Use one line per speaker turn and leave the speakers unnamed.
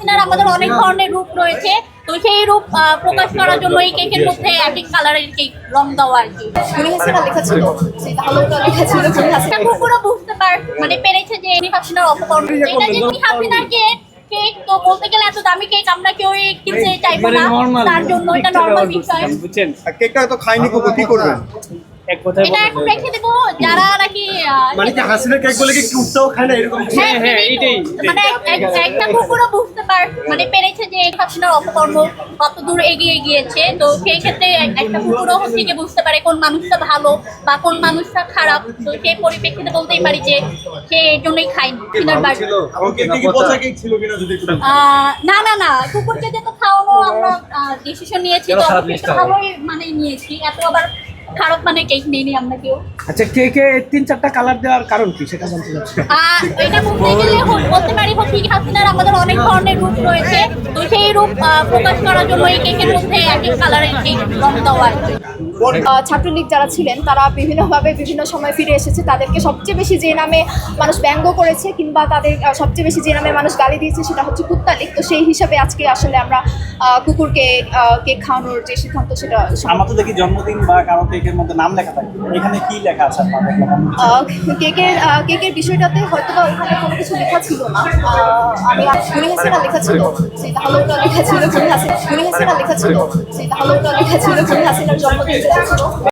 হাসিনার আমাদের অনেক ধরনের রূপ রয়েছে। তো সেই রূপ প্রকাশ করার জন্য এই কেকের মধ্যে এক এক কালারের কেক রং দেওয়া আর কি। কুকুরও বুঝতে পার মানে পেরেছে যে হাসিনার অপকর্ম। এটা যে হাসিনার কেক কেক তো বলতে গেলে এত দামি কেক আমরা কেউ কিনতে চাইব না। তার জন্য এটা নর্মাল বিষয়।
বুঝছেন?
কেকটা তো খাইনি কুকুর কি করবেন
এক কথায়
এটা এখন রেখে দেবো। যারা নাকি
মানে কি হাসিনের কেক বলে কি কুত্তাও খায় না এরকম?
হ্যাঁ,
হ্যাঁ, এইটাই।
মানে এক- এক- একটা কুকুরও বুঝতে পার মানে পেরেছে যে এই হাসিনার অপকর্ম কত দূর এগিয়ে গিয়েছে। তো সেই ক্ষেত্রে একটা কুকুরও হচ্ছে গিয়ে বুঝতে পারে কোন মানুষটা ভালো বা কোন মানুষটা খারাপ। তো সেই পরিপ্রেক্ষিতে বলতেই পারি যে সে এই জন্যই খায়নি সিনার বাড়ি। না না না কুকুরকে যেহেতু খাওয়ানো আমরা ডিসিশন নিয়েছি তো ভালোই মানে নিয়েছি। এত আবার খারাপ মানে কেক নিইনি আমরা কেউ।
আচ্ছা কেকে তিন চারটা কালার দেওয়ার কারণ কি? সেটা জানতে চাচ্ছি।
এটা বলতে গেলে বলতে পারি হচ্ছে কি হাসিনার আমাদের অনেক ধরনের রূপ রয়েছে। তো সেই রূপ প্রকাশ করার জন্য এই কেকের মধ্যে এক এক কালারের কেক রং দেওয়া
ছাত্রলীগ যারা ছিলেন তারা বিভিন্নভাবে বিভিন্ন সময় ফিরে এসেছে। তাদেরকে সবচেয়ে বেশি যে নামে মানুষ ব্যঙ্গ করেছে কিংবা তাদের সবচেয়ে বেশি যে নামে মানুষ গালি দিয়েছে সেটা হচ্ছে কুত্তালিক তো সেই হিসাবে আজকে আসলে আমরা কুকুরকে কেক খাওয়ানোর যে সিদ্ধান্ত সেটা
আমার তো দেখি জন্মদিন বা কারও কেকের মধ্যে নাম লেখা থাকে। এখানে কি লেখা আছে
কেকের কেকের বিষয়টাতে হয়তো বা ওখানে কোনো কিছু লেখা ছিল না। আহ, খুনি হাসিনা লেখা ছিল তাহলে ওটা লেখা ছিল খুনি হাসিনা খুনি হাসিনা লেখা ছিল তাহলে ওটা লেখা ছিল খুনি হাসিনার জন্মদিন লেখা ছিল